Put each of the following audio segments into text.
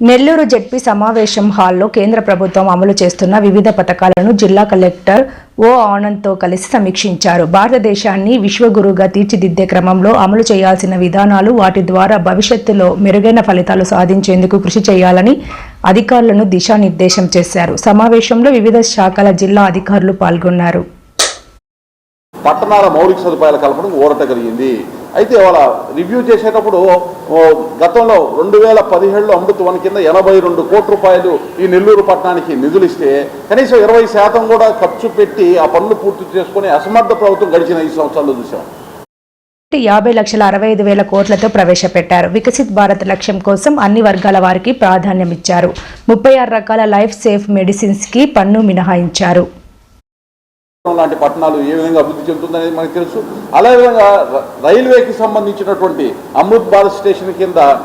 Nellore ZP సమావేశం హాల్లో కేంద్ర ప్రభుత్వం అమలు చేస్తున్న వివిధ పథకాలను జిల్లా కలెక్టర్ ఓ ఆనంద్తో కలిసి సమీక్షించారు. భారతదేశాన్ని విశ్వగురుగా తీర్చిదిద్దే క్రమంలో అమలు చేయాల్సిన విధానాలు వాటి ద్వారా భవిష్యత్తులో మెరుగైన ఫలితాలు సాధించేందుకు కృషి చేయాలని అధికారులను దిశానిర్దేశం చేశారు. సమావేశంలో వివిధ శాఖల జిల్లా అధికారులు పాల్గొన్నారు. పట్టణాల మౌలిక సదుపాయాల కల్పన ఊరట కలిగింది. అయితే వాళ్ళ రివ్యూ చేసేటప్పుడు ఓ, గతంలో రెండు వేల పదిహేడులో అమృత్ వన్ కింద ఎనభై రెండు కోట్ల రూపాయలు ఈ నెల్లూరు పట్టణానికి నిధులు ఇస్తే కనీసం ఇరవై శాతం కూడా ఖర్చు పెట్టి ఆ పనులు పూర్తి చేసుకుని అసమర్థ ప్రభుత్వం గడిచిన ఈ సంవత్సరాల్లో చూసాం. యాభై లక్షల అరవై ఐదు వేల కోట్లతో ప్రవేశపెట్టారు. వికసిత్ భారత్ లక్ష్యం కోసం అన్ని వర్గాల వారికి ప్రాధాన్యమిచ్చారు ముప్పై ఆరు రకాల లైఫ్ సేఫ్ మెడిసిన్స్కి పన్ను మినహాయించారు. లాంటి పట్టణాలు ఏ విధంగా అభివృద్ధి చెందుతుందనేది మనకు తెలుసు. అదే విధంగా రైల్వేకి సంబంధించినటువంటి అమృత్ భారత్ స్టేషన్ కింద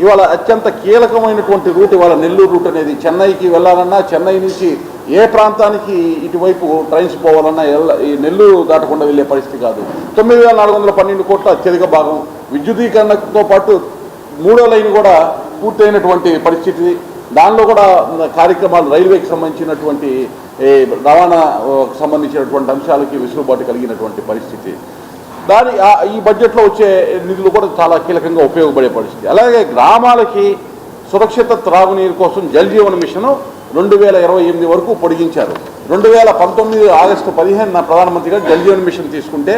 ఇవాళ అత్యంత కీలకమైనటువంటి రూట్ ఇవాళ నెల్లూరు రూట్ అనేది. చెన్నైకి వెళ్ళాలన్నా చెన్నై నుంచి ఏ ప్రాంతానికి ఇటువైపు ట్రైన్స్ పోవాలన్నా ఎల్ల- ఈ నెల్లూరు దాటకుండా వెళ్ళే పరిస్థితి కాదు. తొమ్మిది వేల నాలుగు వందల పన్నెండు కోట్ల అత్యధిక భాగం విద్యుదీకరణతో పాటు మూడో లైన్ కూడా పూర్తయినటువంటి పరిస్థితి. దానిలో కూడా కార్యక్రమాలు రైల్వేకి సంబంధించినటువంటి రవాణా సంబంధించినటువంటి అంశాలకి వెసులుబాటు కలిగినటువంటి పరిస్థితి. దాని ఈ బడ్జెట్లో వచ్చే నిధులు కూడా చాలా కీలకంగా ఉపయోగపడే పరిస్థితి. అలాగే గ్రామాలకి సురక్షిత త్రాగునీరు కోసం జల్ జీవన్ మిషన్ రెండు వేల ఇరవై ఎనిమిది వరకు పొడిగించారు. రెండు వేల పంతొమ్మిది ఆగస్టు పదిహేనున ప్రధానమంత్రిగా జల్ జీవన్ మిషన్ తీసుకుంటే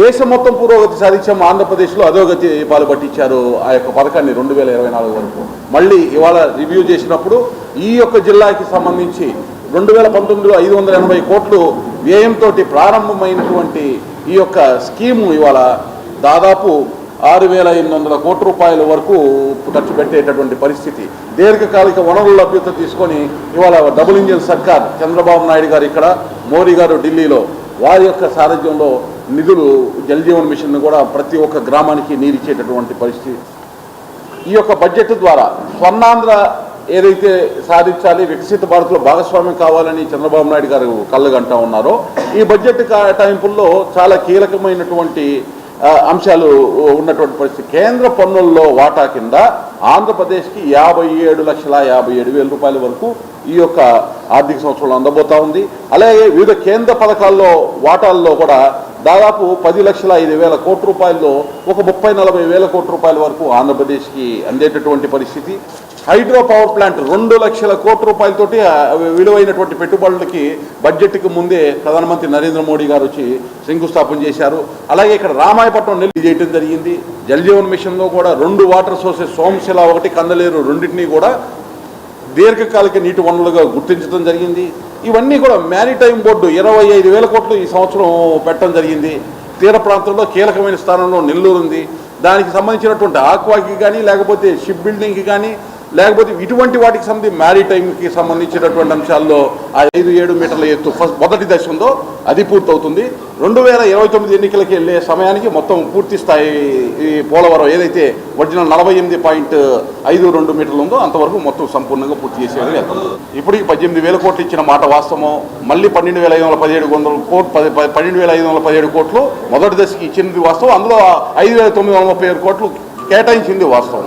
దేశం మొత్తం పురోగతి సాధించాం ఆంధ్రప్రదేశ్లో అధోగతి పాలు పట్టించారు ఆ యొక్క పథకాన్ని రెండు వేల ఇరవై నాలుగు వరకు. మళ్ళీ ఇవాళ రివ్యూ చేసినప్పుడు ఈ యొక్క జిల్లాకి సంబంధించి రెండు వేల పంతొమ్మిదిలో ఐదు వందల ఎనభై కోట్లు వ్యయంతో ప్రారంభమైనటువంటి ఈ యొక్క స్కీము ఇవాళ దాదాపు ఆరు వేల ఎనిమిది వందల కోట్ల రూపాయల వరకు ఖర్చు పెట్టేటటువంటి పరిస్థితి. దీర్ఘకాలిక వనరుల లభ్యత తీసుకొని ఇవాళ డబుల్ ఇంజిన్ సర్కార్ చంద్రబాబు నాయుడు గారు ఇక్కడ మోడీ గారు ఢిల్లీలో వారి యొక్క సారథ్యంలో నిధులు జలజీవన్ మిషన్ కూడా ప్రతి ఒక్క గ్రామానికి నీరిచ్చేటటువంటి పరిస్థితి. ఈ యొక్క బడ్జెట్ ద్వారా స్వర్ణాంధ్ర ఏదైతే సాధించాలి వికసిత భారత్లో భాగస్వామ్యం కావాలని చంద్రబాబు నాయుడు గారు కళ్ళగంటా ఉన్నారో ఈ బడ్జెట్ కేటాయింపుల్లో చాలా కీలకమైనటువంటి అంశాలు ఉన్నటువంటి పరిస్థితి. కేంద్ర పన్నుల్లో వాటా కింద ఆంధ్రప్రదేశ్కి యాభై ఏడు లక్షల యాభై ఏడు వేల రూపాయల వరకు ఈ యొక్క ఆర్థిక సంవత్సరంలో అందబోతా ఉంది. అలాగే వివిధ కేంద్ర పథకాల్లో వాటాల్లో కూడా దాదాపు పది లక్షల ఐదు వేల కోట్ల రూపాయల్లో ఒక ముప్పై నలభై వేల కోట్ల రూపాయల వరకు ఆంధ్రప్రదేశ్కి అందేటటువంటి పరిస్థితి. హైడ్రో పవర్ ప్లాంట్ రెండు లక్షల కోట్ల రూపాయలతోటి విలువైనటువంటి పెట్టుబడులకి బడ్జెట్కి ముందే ప్రధానమంత్రి నరేంద్ర మోడీ గారు వచ్చి శంకుస్థాపన చేశారు. అలాగే ఇక్కడ రామాయపట్నం నెల్లి చేయడం జరిగింది. జలజీవన్ మిషన్లో కూడా రెండు వాటర్ సోర్సెస్ సోమశిల ఒకటి కందలేరు రెండింటినీ కూడా దీర్ఘకాలిక నీటి వనరులుగా గుర్తించడం జరిగింది. ఇవన్నీ కూడా మ్యారిటైమ్ బోర్డు ఇరవై ఐదు వేల కోట్లు ఈ సంవత్సరం పెట్టడం జరిగింది. తీర ప్రాంతంలో కీలకమైన స్థానంలో నెల్లూరు ఉంది దానికి సంబంధించినటువంటి ఆక్వాకి కానీ లేకపోతే షిప్ బిల్డింగ్కి కానీ లేకపోతే ఇటువంటి వాటికి సంబంధించి మ్యారిటైమ్కి సంబంధించినటువంటి అంశాల్లో ఆ ఐదు ఏడు మీటర్ల ఎత్తు ఫస్ట్ మొదటి దశ ఉందో అది పూర్తవుతుంది. రెండు వేల ఇరవై తొమ్మిది ఎన్నికలకి వెళ్ళే సమయానికి మొత్తం పూర్తి స్థాయి ఈ పోలవరం ఏదైతే ఒరిజినల్ నలభై ఎనిమిది పాయింట్ ఐదు రెండు మీటర్లు ఉందో అంతవరకు మొత్తం సంపూర్ణంగా పూర్తి చేసేది ఇప్పటికి పద్దెనిమిది వేల కోట్లు ఇచ్చిన మాట వాస్తవం మళ్ళీ పన్నెండు వేల ఐదు వందల పదిహేడు వందల కోట్లు పది పది- పన్నెండు వేల ఐదు వందల పదిహేడు కోట్లు మొదటి దశకి ఇచ్చినది వాస్తవం అందులో ఐదు వేల తొమ్మిది వందల ముప్పై ఏడు కోట్లు కేటాయించింది వాస్తవం.